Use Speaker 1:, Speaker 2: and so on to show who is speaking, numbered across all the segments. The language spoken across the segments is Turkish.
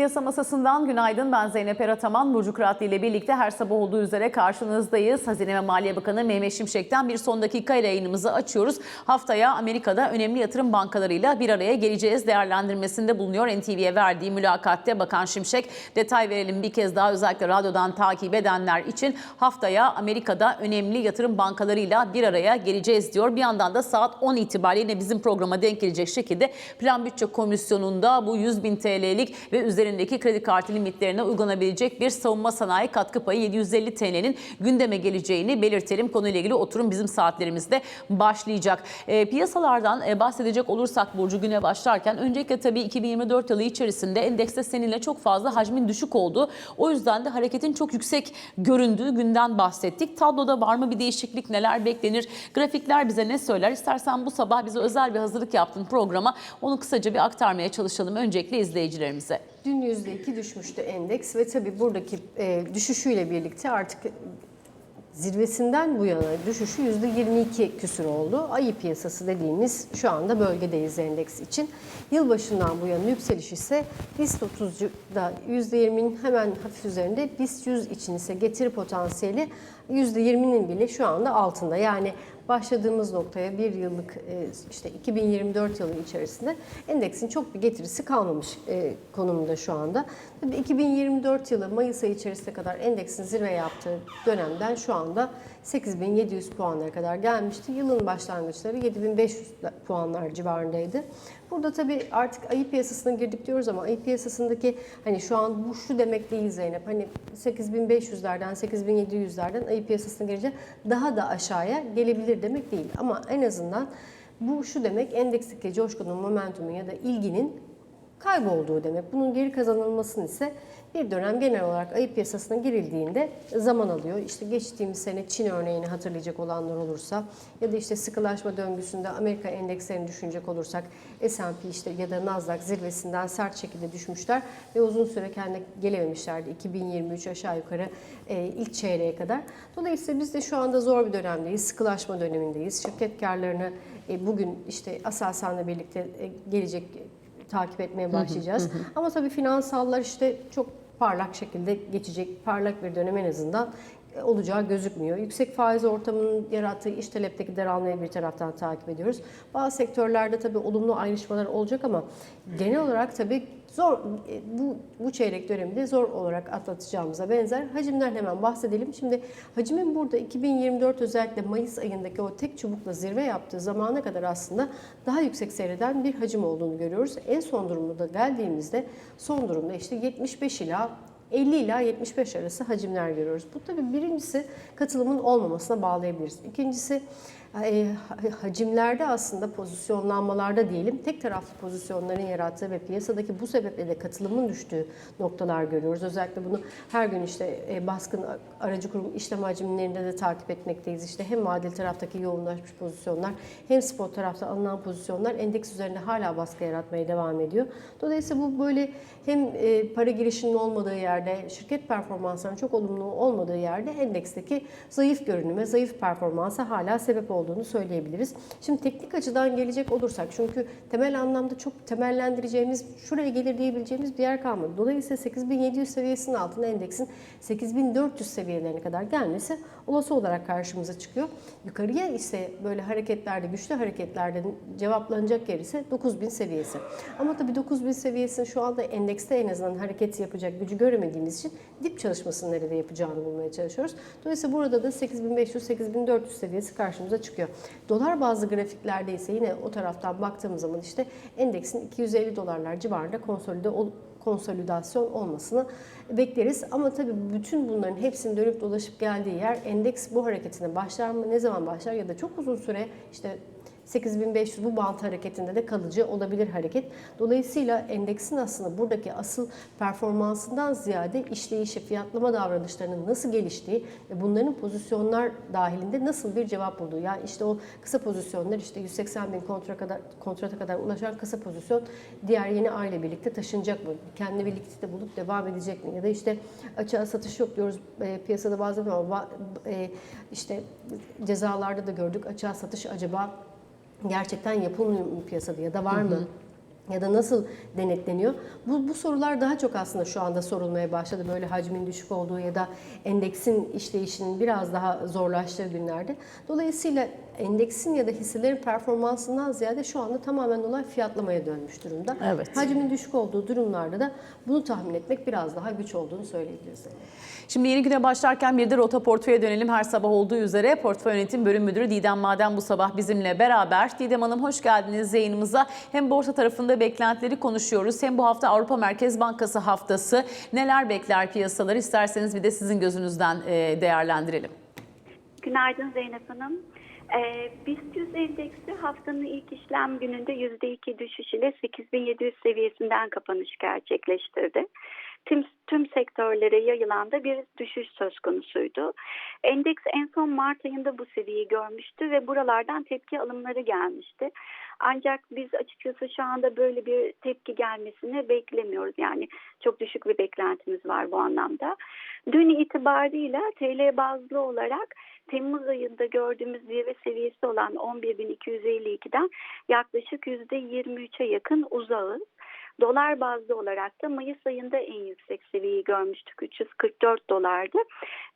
Speaker 1: Piyasa masasından günaydın. Ben Zeynep Erataman. Burcu Kıratlı ile birlikte her sabah olduğu üzere karşınızdayız. Hazine ve Maliye Bakanı Mehmet Şimşek'ten bir son dakika ile yayınımızı açıyoruz. Haftaya Amerika'da önemli yatırım bankalarıyla bir araya geleceğiz değerlendirmesinde bulunuyor. NTV'ye verdiği mülakatte Bakan Şimşek detay verelim bir kez daha özellikle radyodan takip edenler için haftaya Amerika'da önemli yatırım bankalarıyla bir araya geleceğiz diyor. Bir yandan da saat 10 itibariyle bizim programa denk gelecek şekilde Plan Bütçe Komisyonu'nda bu 100 bin TL'lik ve üzerindeki kredi kartı limitlerine uygulanabilecek bir savunma sanayi katkı payı 750 TL'nin gündeme geleceğini belirtelim. Konuyla ilgili oturum bizim saatlerimizde başlayacak. E, piyasalardan e, bahsedecek olursak Burcu güne başlarken öncelikle tabii 2024 yılı içerisinde endekste seninle çok fazla hacmin düşük olduğu o yüzden de hareketin çok yüksek göründüğü günden bahsettik. Tabloda var mı bir değişiklik neler beklenir? Grafikler bize ne söyler? İstersen bu sabah bize özel bir hazırlık yaptın programa. Onu kısaca bir aktarmaya çalışalım öncelikle izleyicilerimize.
Speaker 2: Dün %2 düşmüştü endeks ve tabii buradaki e, düşüşüyle birlikte artık zirvesinden bu yana düşüşü %22 küsür oldu. Ayı piyasası dediğimiz şu anda bölgedeyiz endeks için. Yılbaşından bu yana yükseliş ise BIST 30'da %20'nin hemen hafif üzerinde BIST 100 için ise getiri potansiyeli %20'nin bile şu anda altında. Yani başladığımız noktaya bir yıllık e, işte 2024 yılı içerisinde endeksin çok bir getirisi kalmamış e, konumunda şu anda. Tabii 2024 yılı Mayıs ayı içerisine kadar endeksin zirve yaptığı dönemden şu anda 8700 puanlara kadar gelmişti. Yılın başlangıçları 7500 puanlar civarındaydı. Burada tabii artık ayı piyasasına girdik diyoruz ama ayı piyasasındaki hani şu an bu şu demek değil Zeynep. Hani 8500'lerden 8700'lerden ayı piyasasına girince daha da aşağıya gelebilir demek değil. Ama en azından bu şu demek endeksteki coşkunun, momentumun ya da ilginin kaybolduğu demek. Bunun geri kazanılmasını ise bir dönem genel olarak ayı piyasasına girildiğinde zaman alıyor. İşte geçtiğimiz sene Çin örneğini hatırlayacak olanlar olursa ya da işte sıkılaşma döngüsünde Amerika endekslerini düşünecek olursak S&P işte ya da Nasdaq zirvesinden sert şekilde düşmüşler ve uzun süre kendine gelememişlerdi 2023 aşağı yukarı e, ilk çeyreğe kadar. Dolayısıyla biz de şu anda zor bir dönemdeyiz. Sıkılaşma dönemindeyiz. Şirket karlarını e, bugün işte Aselsan'la birlikte e, gelecek takip etmeye başlayacağız. Ama tabii finansallar işte çok parlak şekilde geçecek, parlak bir dönem en azından e, olacağı gözükmüyor. Yüksek faiz ortamının yarattığı iş talepteki daralmayı bir taraftan takip ediyoruz. Bazı sektörlerde tabii olumlu ayrışmalar olacak ama genel olarak tabii zor e, bu bu çeyrek döneminde zor olarak atlatacağımıza benzer. Hacimden hemen bahsedelim. Şimdi hacmin burada 2024 özellikle Mayıs ayındaki o tek çubukla zirve yaptığı zamana kadar aslında daha yüksek seyreden bir hacim olduğunu görüyoruz. En son durumda geldiğimizde son durumda işte 75 ila 50 ila 75 arası hacimler görüyoruz. Bu tabii birincisi katılımın olmamasına bağlayabiliriz. İkincisi hacimlerde aslında pozisyonlanmalarda diyelim tek taraflı pozisyonların yarattığı ve piyasadaki bu sebeple de katılımın düştüğü noktalar görüyoruz. Özellikle bunu her gün işte e, baskın aracı kurum işlem hacimlerinde de takip etmekteyiz. İşte hem vadeli taraftaki yoğunlaşmış pozisyonlar hem spot tarafta alınan pozisyonlar endeks üzerinde hala baskı yaratmaya devam ediyor. Dolayısıyla bu böyle hem e, para girişinin olmadığı yerde, şirket performanslarının çok olumlu olmadığı yerde endeksteki zayıf görünüme, zayıf performansa hala sebep olduğunu söyleyebiliriz. Şimdi teknik açıdan gelecek olursak çünkü temel anlamda çok temellendireceğimiz, şuraya gelir diyebileceğimiz bir yer kalmadı. Dolayısıyla 8700 seviyesinin altında endeksin 8400 seviyelerine kadar gelmesi olası olarak karşımıza çıkıyor. Yukarıya ise böyle hareketlerde, güçlü hareketlerde cevaplanacak yer ise 9000 seviyesi. Ama tabii 9000 seviyesinin şu anda endekste en azından hareket yapacak gücü göremediğimiz için dip çalışmasını nerede yapacağını bulmaya çalışıyoruz. Dolayısıyla burada da 8500-8400 seviyesi karşımıza çıkıyor. Dolar bazlı grafiklerde ise yine o taraftan baktığımız zaman işte endeksin 250 dolarlar civarında konsolide olup konsolidasyon olmasını bekleriz. Ama tabii bütün bunların hepsinin dönüp dolaşıp geldiği yer endeks bu hareketine başlar mı? Ne zaman başlar? Ya da çok uzun süre işte 8500 bu bant hareketinde de kalıcı olabilir hareket. Dolayısıyla endeksin aslında buradaki asıl performansından ziyade işleyişi, fiyatlama davranışlarının nasıl geliştiği ve bunların pozisyonlar dahilinde nasıl bir cevap bulduğu. Yani işte o kısa pozisyonlar işte 180 bin kontra kadar, kontrata kadar ulaşan kısa pozisyon diğer yeni ay ile birlikte taşınacak mı? Kendi birlikte bulup devam edecek mi? Ya da işte açığa satış yok diyoruz e, piyasada bazen ama e, işte cezalarda da gördük açığa satış acaba gerçekten yapılmıyor mu piyasada ya da var mı? ya da nasıl denetleniyor? Bu, bu sorular daha çok aslında şu anda sorulmaya başladı. Böyle hacmin düşük olduğu ya da endeksin işleyişinin biraz daha zorlaştığı günlerde. Dolayısıyla endeksin ya da hisselerin performansından ziyade şu anda tamamen olay fiyatlamaya dönmüş durumda.
Speaker 1: Evet.
Speaker 2: Hacmin düşük olduğu durumlarda da bunu tahmin etmek biraz daha güç olduğunu söyleyebiliriz.
Speaker 1: Şimdi yeni güne başlarken bir de rota portföye dönelim. Her sabah olduğu üzere portföy yönetim bölüm müdürü Didem Maden bu sabah bizimle beraber. Didem Hanım hoş geldiniz yayınımıza. Hem borsa tarafında beklentileri konuşuyoruz hem bu hafta Avrupa Merkez Bankası haftası. Neler bekler piyasaları isterseniz bir de sizin gözünüzden e, değerlendirelim.
Speaker 3: Günaydın Zeynep Hanım. Ee, BIST 100 endeksi haftanın ilk işlem gününde %2 düşüş ile 8700 seviyesinden kapanış gerçekleştirdi. Tüm, tüm sektörlere yayılan da bir düşüş söz konusuydu. Endeks en son Mart ayında bu seviyeyi görmüştü ve buralardan tepki alımları gelmişti. Ancak biz açıkçası şu anda böyle bir tepki gelmesini beklemiyoruz. Yani çok düşük bir beklentimiz var bu anlamda. Dün itibarıyla TL bazlı olarak Temmuz ayında gördüğümüz zirve seviyesi olan 11.252'den yaklaşık %23'e yakın uzağız. Dolar bazlı olarak da Mayıs ayında en yüksek seviyeyi görmüştük. 344 dolardı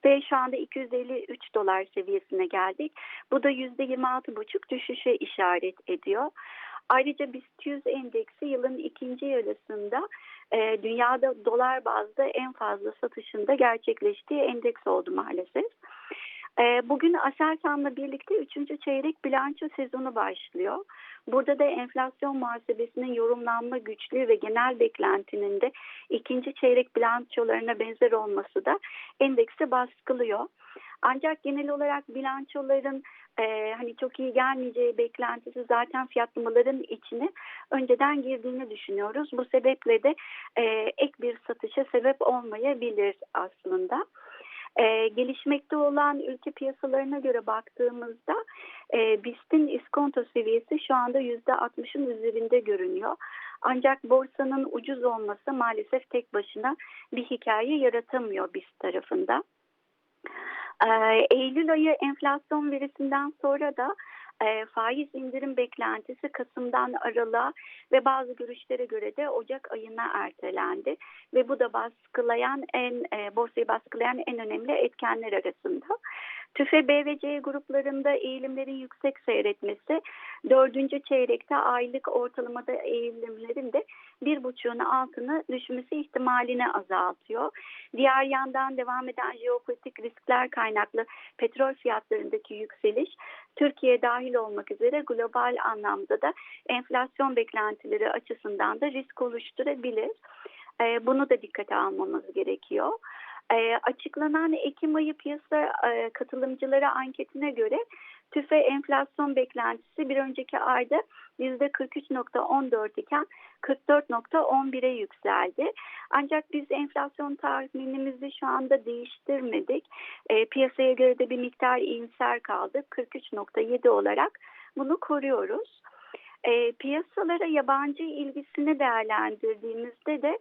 Speaker 3: ve şu anda 253 dolar seviyesine geldik. Bu da %26,5 düşüşe işaret ediyor. Ayrıca BIST 100 endeksi yılın ikinci yarısında e, dünyada dolar bazlı en fazla satışında gerçekleştiği endeks oldu maalesef. E, bugün Aselsan'la birlikte 3. çeyrek bilanço sezonu başlıyor. Burada da enflasyon muhasebesinin yorumlanma güçlüğü ve genel beklentinin de ikinci çeyrek bilançolarına benzer olması da endeksi baskılıyor. Ancak genel olarak bilançoların e, hani çok iyi gelmeyeceği beklentisi zaten fiyatlamaların içine önceden girdiğini düşünüyoruz. Bu sebeple de e, ek bir satışa sebep olmayabilir aslında. E, gelişmekte olan ülke piyasalarına göre baktığımızda e, BIST'in iskonto seviyesi şu anda %60'ın üzerinde görünüyor. Ancak borsanın ucuz olması maalesef tek başına bir hikaye yaratamıyor BIST tarafında. E, Eylül ayı enflasyon verisinden sonra da e, faiz indirim beklentisi Kasım'dan Aralık'a ve bazı görüşlere göre de Ocak ayına ertelendi ve bu da baskılayan en e, borsayı baskılayan en önemli etkenler arasında. TÜFE B ve C gruplarında eğilimlerin yüksek seyretmesi, dördüncü çeyrekte aylık ortalamada eğilimlerin de bir buçuğun altına düşmesi ihtimalini azaltıyor. Diğer yandan devam eden jeopolitik riskler kaynaklı petrol fiyatlarındaki yükseliş, Türkiye dahil olmak üzere global anlamda da enflasyon beklentileri açısından da risk oluşturabilir. Bunu da dikkate almamız gerekiyor. E, açıklanan Ekim ayı piyasa e, katılımcıları anketine göre TÜFE enflasyon beklentisi bir önceki ayda %43.14 iken 44.11'e yükseldi. Ancak biz enflasyon tahminimizi şu anda değiştirmedik. E, piyasaya göre de bir miktar iyimser kaldı. 43.7 olarak bunu koruyoruz. E, piyasalara yabancı ilgisini değerlendirdiğimizde de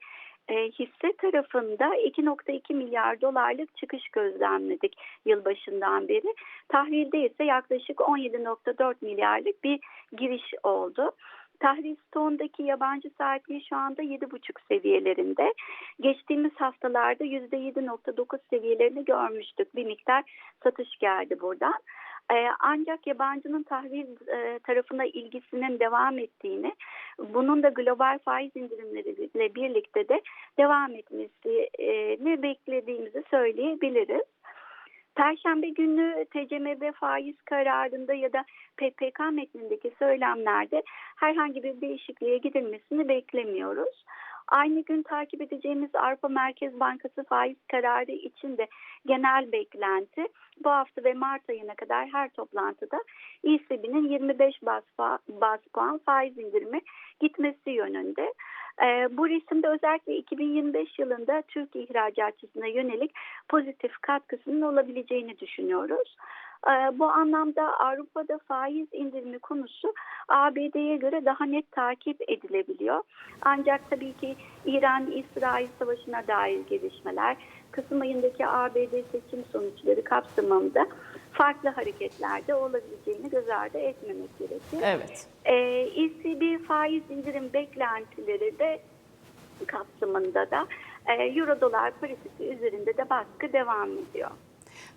Speaker 3: e, hisse tarafında 2.2 milyar dolarlık çıkış gözlemledik yılbaşından beri. Tahvilde ise yaklaşık 17.4 milyarlık bir giriş oldu. Tahvil stoğundaki yabancı saatliği şu anda 7,5 seviyelerinde. Geçtiğimiz haftalarda %7.9 seviyelerini görmüştük. Bir miktar satış geldi buradan. Ee, ancak yabancının tahvil e, tarafına ilgisinin devam ettiğini, bunun da global faiz indirimleriyle birlikte de devam etmesini beklediğimizi söyleyebiliriz. Perşembe günü TCMB faiz kararında ya da PPK metnindeki söylemlerde herhangi bir değişikliğe gidilmesini beklemiyoruz. Aynı gün takip edeceğimiz Avrupa Merkez Bankası faiz kararı için de genel beklenti bu hafta ve Mart ayına kadar her toplantıda ECB'nin 25 bas, bas puan faiz indirimi gitmesi yönünde. E, bu resimde özellikle 2025 yılında Türk ihracatçısına yönelik pozitif katkısının olabileceğini düşünüyoruz. Ee, Bu anlamda Avrupa'da faiz indirimi konusu ABD'ye göre daha net takip edilebiliyor. Ancak tabii ki İran-İsrail savaşına dair gelişmeler, Kasım ayındaki ABD seçim sonuçları kapsamında farklı hareketlerde olabileceğini göz ardı etmemek gerekir.
Speaker 1: Evet.
Speaker 3: Ee, ECB faiz indirim beklentileri de kapsamında da e, Euro dolar paritesi üzerinde de baskı devam ediyor.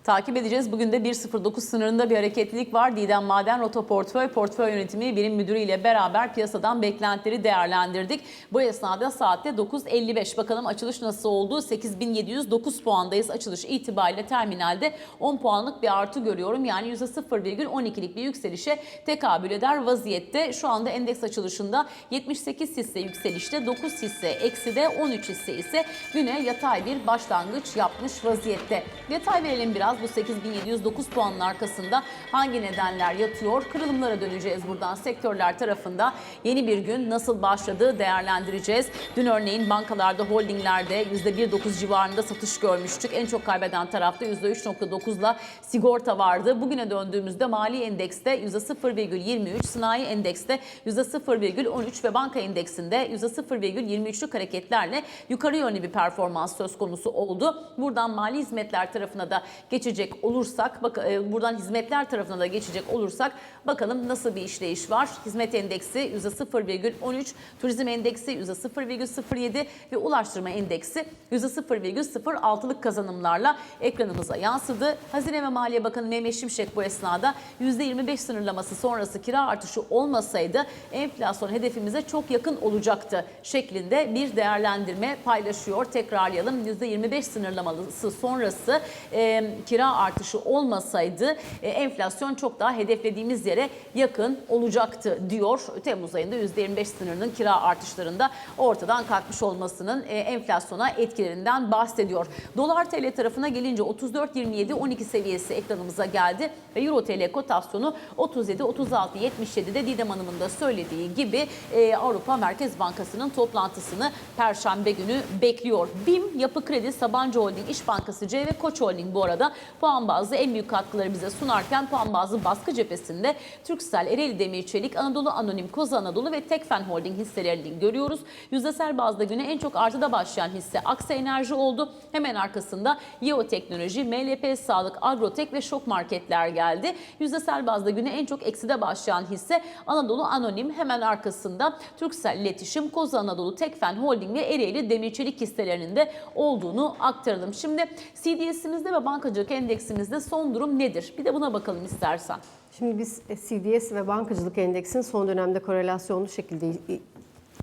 Speaker 1: Takip edeceğiz. Bugün de 1.09 sınırında bir hareketlilik var. Didem Maden Roto Portföy, Portföy Yönetimi Birim Müdürü ile beraber piyasadan beklentileri değerlendirdik. Bu esnada saatte 9.55. Bakalım açılış nasıl oldu? 8709 puandayız. Açılış itibariyle terminalde 10 puanlık bir artı görüyorum. Yani %0,12'lik bir yükselişe tekabül eder vaziyette. Şu anda endeks açılışında 78 hisse yükselişte, 9 hisse ekside, 13 hisse ise güne yatay bir başlangıç yapmış vaziyette. Detay verelim biraz bu 8709 puanın arkasında hangi nedenler yatıyor? Kırılımlara döneceğiz buradan sektörler tarafında. Yeni bir gün nasıl başladığı değerlendireceğiz. Dün örneğin bankalarda, holdinglerde %1.9 civarında satış görmüştük. En çok kaybeden tarafta %3.9'la sigorta vardı. Bugüne döndüğümüzde mali endekste %0,23, sanayi endekste %0,13 ve banka endeksinde %0,23'lük hareketlerle yukarı yönlü bir performans söz konusu oldu. Buradan mali hizmetler tarafına da geçecek olursak, bak e, buradan hizmetler tarafına da geçecek olursak bakalım nasıl bir işleyiş var. Hizmet endeksi %0,13, turizm endeksi %0,07 ve ulaştırma endeksi %0,06'lık kazanımlarla ekranımıza yansıdı. Hazine ve Maliye Bakanı Mehmet Şimşek bu esnada %25 sınırlaması sonrası kira artışı olmasaydı enflasyon hedefimize çok yakın olacaktı şeklinde bir değerlendirme paylaşıyor. Tekrarlayalım %25 sınırlaması sonrası e, kira artışı olmasaydı e, enflasyon çok daha hedeflediğimiz yere yakın olacaktı diyor. Temmuz ayında %25 sınırının kira artışlarında ortadan kalkmış olmasının e, enflasyona etkilerinden bahsediyor. Dolar TL tarafına gelince 34.27-12 seviyesi ekranımıza geldi ve Euro TL kotasyonu 37-36-77'de Didem Hanım'ın da söylediği gibi e, Avrupa Merkez Bankası'nın toplantısını Perşembe günü bekliyor. BİM, Yapı Kredi, Sabancı Holding, İş Bankası, C Koç Holding bu arada puan bazlı en büyük katkıları bize sunarken puan bazlı baskı cephesinde Türksel, Ereğli Demir Çelik, Anadolu Anonim, Koza Anadolu ve Tekfen Holding hisselerini görüyoruz. Yüzdesel bazda güne en çok artıda başlayan hisse Aksa Enerji oldu. Hemen arkasında Yeo Teknoloji, MLP Sağlık, Agrotek ve Şok Marketler geldi. Yüzdesel bazda güne en çok ekside başlayan hisse Anadolu Anonim. Hemen arkasında Türksel İletişim, Koza Anadolu, Tekfen Holding ve Ereğli Demir Çelik hisselerinin de olduğunu aktaralım. Şimdi CDS'imizde ve bankacılık endeksimizde son durum nedir? Bir de buna bakalım istersen.
Speaker 2: Şimdi biz e, CDS ve bankacılık endeksini son dönemde korelasyonlu şekilde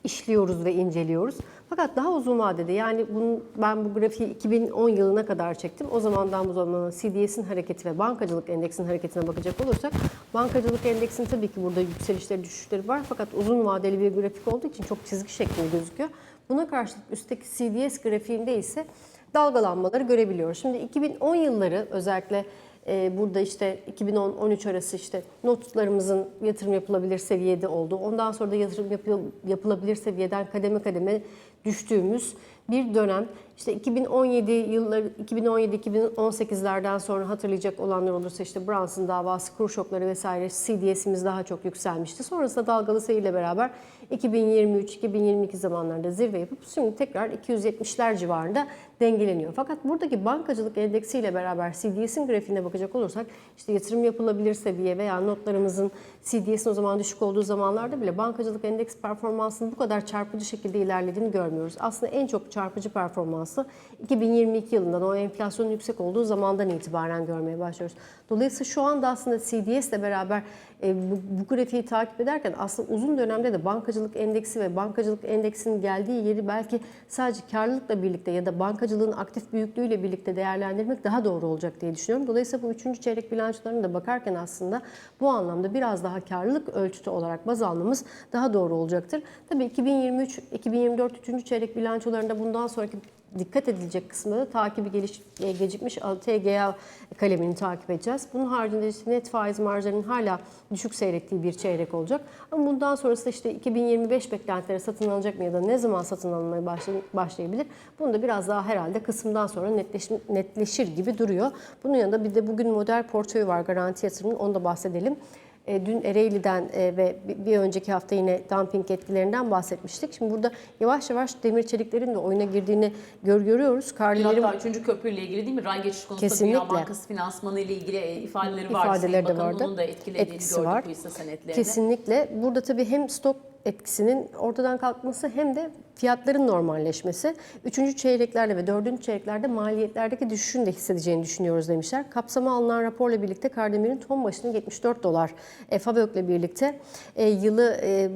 Speaker 2: işliyoruz ve inceliyoruz. Fakat daha uzun vadede yani bunu, ben bu grafiği 2010 yılına kadar çektim. O zamandan bu zamana CDS'in hareketi ve bankacılık endeksinin hareketine bakacak olursak bankacılık endeksinin tabii ki burada yükselişleri düşüşleri var fakat uzun vadeli bir grafik olduğu için çok çizgi şeklinde gözüküyor. Buna karşılık üstteki CDS grafiğinde ise dalgalanmaları görebiliyoruz. Şimdi 2010 yılları özellikle ee, burada işte 2010-13 arası işte notlarımızın yatırım yapılabilir seviyede olduğu, ondan sonra da yatırım yapıl- yapılabilir seviyeden kademe kademe düştüğümüz bir dönem. İşte 2017 yılları 2017-2018'lerden sonra hatırlayacak olanlar olursa işte Brunson davası, kur şokları vesaire CDS'imiz daha çok yükselmişti. Sonrasında dalgalı seyirle beraber 2023-2022 zamanlarında zirve yapıp şimdi tekrar 270'ler civarında dengeleniyor. Fakat buradaki bankacılık endeksiyle beraber CDS'in grafiğine bakacak olursak işte yatırım yapılabilir seviye veya notlarımızın CDS'in o zaman düşük olduğu zamanlarda bile bankacılık endeks performansının bu kadar çarpıcı şekilde ilerlediğini görmüyoruz. Aslında en çok çarpıcı performansı 2022 yılından o enflasyonun yüksek olduğu zamandan itibaren görmeye başlıyoruz. Dolayısıyla şu anda aslında CDS ile beraber e, bu, bu grafiği takip ederken aslında uzun dönemde de bankacılık endeksi ve bankacılık endeksinin geldiği yeri belki sadece karlılıkla birlikte ya da bankacılığın aktif büyüklüğüyle birlikte değerlendirmek daha doğru olacak diye düşünüyorum. Dolayısıyla bu üçüncü çeyrek bilançolarına da bakarken aslında bu anlamda biraz daha karlılık ölçütü olarak baz almamız daha doğru olacaktır. Tabii 2023-2024 üçüncü çeyrek bilançolarında bundan sonraki dikkat edilecek kısmında da takibi geliş, e, gecikmiş TGA kalemini takip edeceğiz. Bunun haricinde işte net faiz marjlarının hala düşük seyrettiği bir çeyrek olacak. Ama bundan sonrası işte 2025 beklentileri satın alınacak mı ya da ne zaman satın alınmaya başlay- başlayabilir? Bunu da biraz daha herhalde kısımdan sonra netleş, netleşir gibi duruyor. Bunun yanında bir de bugün model portföy var garanti yatırımının onu da bahsedelim. E, Dün Ereğli'den e, ve bir- önceki hafta yine dumping etkilerinden bahsetmiştik. Şimdi burada yavaş yavaş demir çeliklerin de oyuna girdiğini gör, görüyoruz. Kardilerin
Speaker 1: Hatta 3. köprüyle ilgili değil mi? Ray geçiş konusunda Dünya
Speaker 2: Kesinlikle.
Speaker 1: Bankası finansmanı ile ilgili e, ifadeleri vardı.
Speaker 2: ifadeleri de
Speaker 1: Bakan'ın.
Speaker 2: vardı.
Speaker 1: Onun da etkilediğini
Speaker 2: Etkisi
Speaker 1: gördük
Speaker 2: var.
Speaker 1: bu hisse senetlerinde.
Speaker 2: Kesinlikle. Burada tabii hem stok etkisinin ortadan kalkması hem de fiyatların normalleşmesi. Üçüncü çeyreklerde ve dördüncü çeyreklerde maliyetlerdeki düşüşün de hissedeceğini düşünüyoruz demişler. Kapsama alınan raporla birlikte Kardemir'in ton başına 74 dolar e, Fabök'le birlikte e, yılı e,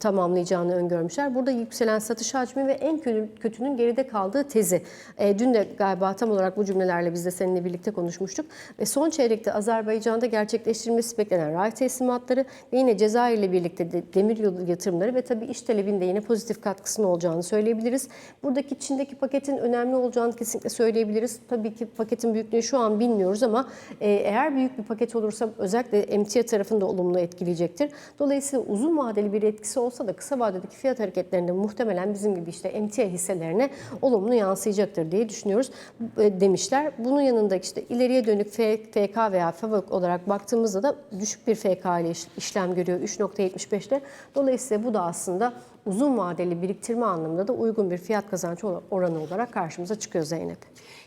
Speaker 2: tamamlayacağını öngörmüşler. Burada yükselen satış hacmi ve en kötü- kötünün geride kaldığı tezi. E, dün de galiba tam olarak bu cümlelerle biz de seninle birlikte konuşmuştuk. Ve son çeyrekte Azerbaycan'da gerçekleştirilmesi beklenen ray teslimatları ve yine Cezayir ile birlikte de demir yolu yatırımları ve tabii iş talebinde yine pozitif katkısının olacağını söyleyebiliriz. Buradaki Çin'deki paketin önemli olacağını kesinlikle söyleyebiliriz. Tabii ki paketin büyüklüğünü şu an bilmiyoruz ama e, eğer büyük bir paket olursa özellikle emtia tarafını da olumlu etkileyecektir. Dolayısıyla uzun vadeli bir etkisi olsa da kısa vadedeki fiyat hareketlerinde muhtemelen bizim gibi işte emtia hisselerine olumlu yansıyacaktır diye düşünüyoruz e, demişler. Bunun yanında işte ileriye dönük FK veya FAVÖK olarak baktığımızda da düşük bir FK ile iş- işlem görüyor 3.75'te. Dolayısıyla bu da aslında uzun vadeli biriktirme anlamında da uygun bir fiyat kazancı oranı olarak karşımıza çıkıyor Zeynep.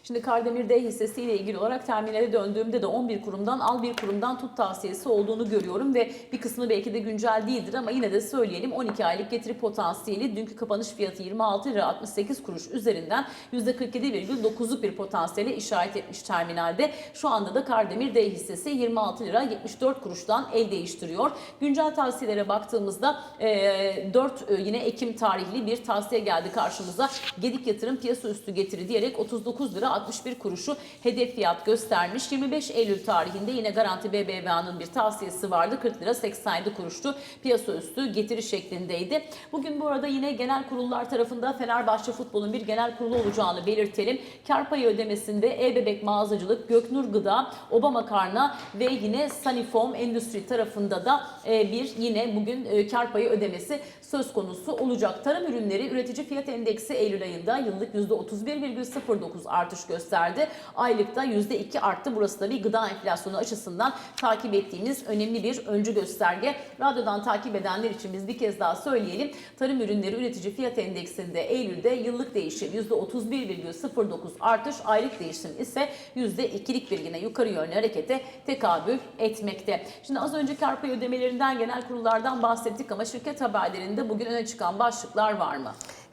Speaker 1: Şimdi Kardemir D hissesiyle ilgili olarak terminale döndüğümde de 11 kurumdan al bir kurumdan tut tavsiyesi olduğunu görüyorum ve bir kısmı belki de güncel değildir ama yine de söyleyelim 12 aylık getiri potansiyeli dünkü kapanış fiyatı 26 lira 68 kuruş üzerinden %47,9'luk bir potansiyele işaret etmiş terminalde. Şu anda da Kardemir D hissesi 26 lira 74 kuruştan el değiştiriyor. Güncel tavsiyelere baktığımızda e, 4 e, yine Ekim tarihli bir tavsiye geldi karşımıza. Gedik yatırım piyasa üstü getiri diyerek 39 lira 61 kuruşu hedef fiyat göstermiş. 25 Eylül tarihinde yine Garanti BBVA'nın bir tavsiyesi vardı. 40 lira 87 kuruştu. Piyasa üstü getiri şeklindeydi. Bugün bu arada yine genel kurullar tarafında Fenerbahçe Futbol'un bir genel kurulu olacağını belirtelim. Kar payı ödemesinde E-Bebek Mağazacılık, Göknur Gıda, Obama Karna ve yine Sanifoam Endüstri tarafında da e, bir yine bugün e, kar payı ödemesi söz konusu olacak. Tarım ürünleri üretici fiyat endeksi Eylül ayında yıllık %31,09 artış gösterdi. Aylıkta %2 arttı. Burası da bir gıda enflasyonu açısından takip ettiğimiz önemli bir öncü gösterge. Radyodan takip edenler için biz bir kez daha söyleyelim. Tarım ürünleri üretici fiyat endeksinde Eylül'de yıllık değişim %31,09 artış, aylık değişim ise %2'lik bir yine yukarı yönlü harekete tekabül etmekte. Şimdi az önce kar payı ödemelerinden genel kurullardan bahsettik ama şirket haberlerinde bugün öne çıkan başlıklar var mı?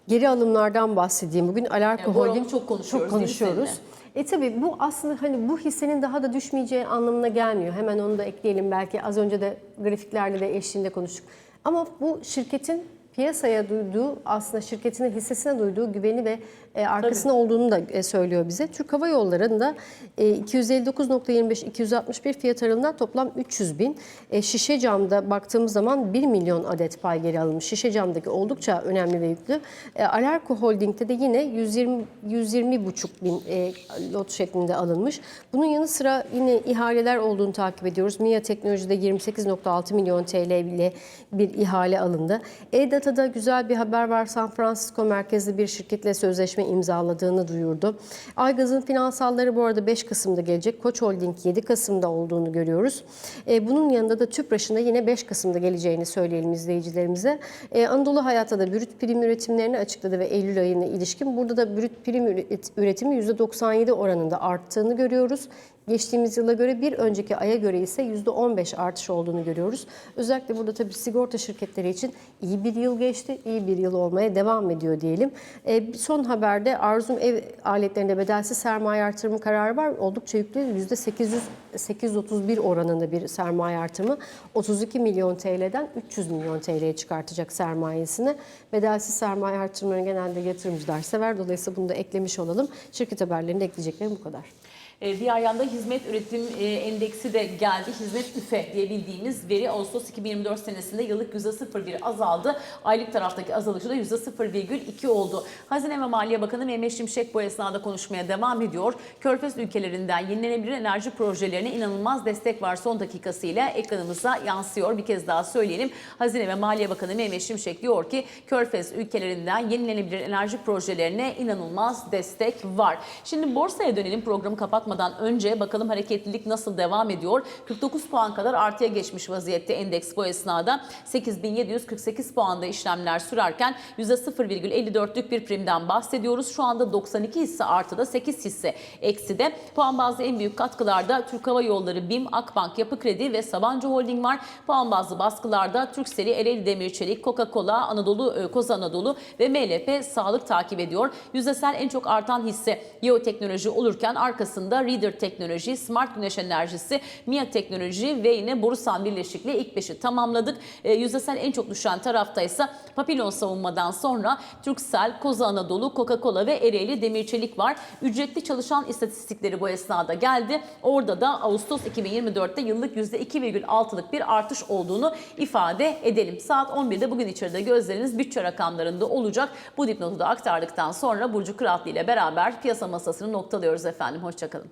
Speaker 2: Geri alımlardan bahsedeyim. Bugün Alarko
Speaker 1: Yani
Speaker 2: Holding
Speaker 1: çok konuşuyoruz,
Speaker 2: çok konuşuyoruz. E tabi bu aslında hani bu hissenin daha da düşmeyeceği anlamına gelmiyor. Hemen onu da ekleyelim belki az önce de grafiklerde de eşliğinde konuştuk. Ama bu şirketin piyasaya duyduğu aslında şirketine hissesine duyduğu güveni ve e, arkasında olduğunu da e, söylüyor bize. Türk Hava Yolları'nda e, 259.25-261 fiyat aralığından toplam 300 bin. E, şişe camda baktığımız zaman 1 milyon adet pay geri alınmış. Şişe camdaki oldukça önemli ve yüklü. E, Alarko Holding'de de yine 120 120 buçuk bin e, lot şeklinde alınmış. Bunun yanı sıra yine ihaleler olduğunu takip ediyoruz. MIA Teknoloji'de 28.6 milyon TL ile bir ihale alındı. E-Data'da güzel bir haber var. San Francisco merkezli bir şirketle sözleşme imzaladığını duyurdu. Aygaz'ın finansalları bu arada 5 Kasım'da gelecek. Koç Holding 7 Kasım'da olduğunu görüyoruz. E, bunun yanında da TÜPRAŞ'ın da yine 5 Kasım'da geleceğini söyleyelim izleyicilerimize. E, Anadolu Hayat'a da brüt prim üretimlerini açıkladı ve Eylül ayına ilişkin. Burada da brüt prim üret- üretimi %97 oranında arttığını görüyoruz. Geçtiğimiz yıla göre bir önceki aya göre ise %15 artış olduğunu görüyoruz. Özellikle burada tabii sigorta şirketleri için iyi bir yıl geçti, iyi bir yıl olmaya devam ediyor diyelim. E, son haberde Arzum ev aletlerinde bedelsiz sermaye artırımı kararı var. Oldukça yüklü %800 831 oranında bir sermaye artırımı 32 milyon TL'den 300 milyon TL'ye çıkartacak sermayesini. Bedelsiz sermaye artırımlarını genelde yatırımcılar sever. Dolayısıyla bunu da eklemiş olalım. Şirket haberlerinde ekleyeceklerim bu kadar.
Speaker 1: Diğer yanda hizmet üretim e, endeksi de geldi. Hizmet üfe diye bildiğimiz veri Ağustos 2024 senesinde yıllık %0,1 azaldı. Aylık taraftaki azalışı da %0,2 oldu. Hazine ve Maliye Bakanı Mehmet Şimşek bu esnada konuşmaya devam ediyor. Körfez ülkelerinden yenilenebilir enerji projelerine inanılmaz destek var son dakikasıyla ekranımıza yansıyor. Bir kez daha söyleyelim. Hazine ve Maliye Bakanı Mehmet Şimşek diyor ki Körfez ülkelerinden yenilenebilir enerji projelerine inanılmaz destek var. Şimdi borsaya dönelim programı kapatmadan önce bakalım hareketlilik nasıl devam ediyor. 49 puan kadar artıya geçmiş vaziyette endeks bu esnada. 8748 puanda işlemler sürerken %0,54'lük bir primden bahsediyoruz. Şu anda 92 hisse artıda 8 hisse ekside. Puan bazlı en büyük katkılarda Türk Hava Yolları, BİM, Akbank, Yapı Kredi ve Sabancı Holding var. Puan bazlı baskılarda Türkseli, Ereğli Demir Çelik, Coca-Cola, Anadolu, e, Koz Anadolu ve MLP Sağlık takip ediyor. Yüzdesel en çok artan hisse Yeoteknoloji olurken arkasında Reader Teknoloji, Smart Güneş Enerjisi, MIA Teknoloji ve yine Borusan Birleşikliği ilk beşi tamamladık. E, yüzdesel en çok düşen tarafta ise Papillon savunmadan sonra Turkcell, Koza Anadolu, Coca-Cola ve Ereğli Demir Çelik var. Ücretli çalışan istatistikleri bu esnada geldi. Orada da Ağustos 2024'te yıllık %2,6'lık bir artış olduğunu ifade edelim. Saat 11'de bugün içeride gözleriniz bütçe rakamlarında olacak. Bu dipnotu da aktardıktan sonra Burcu Kıratlı ile beraber piyasa masasını noktalıyoruz efendim. Hoşçakalın.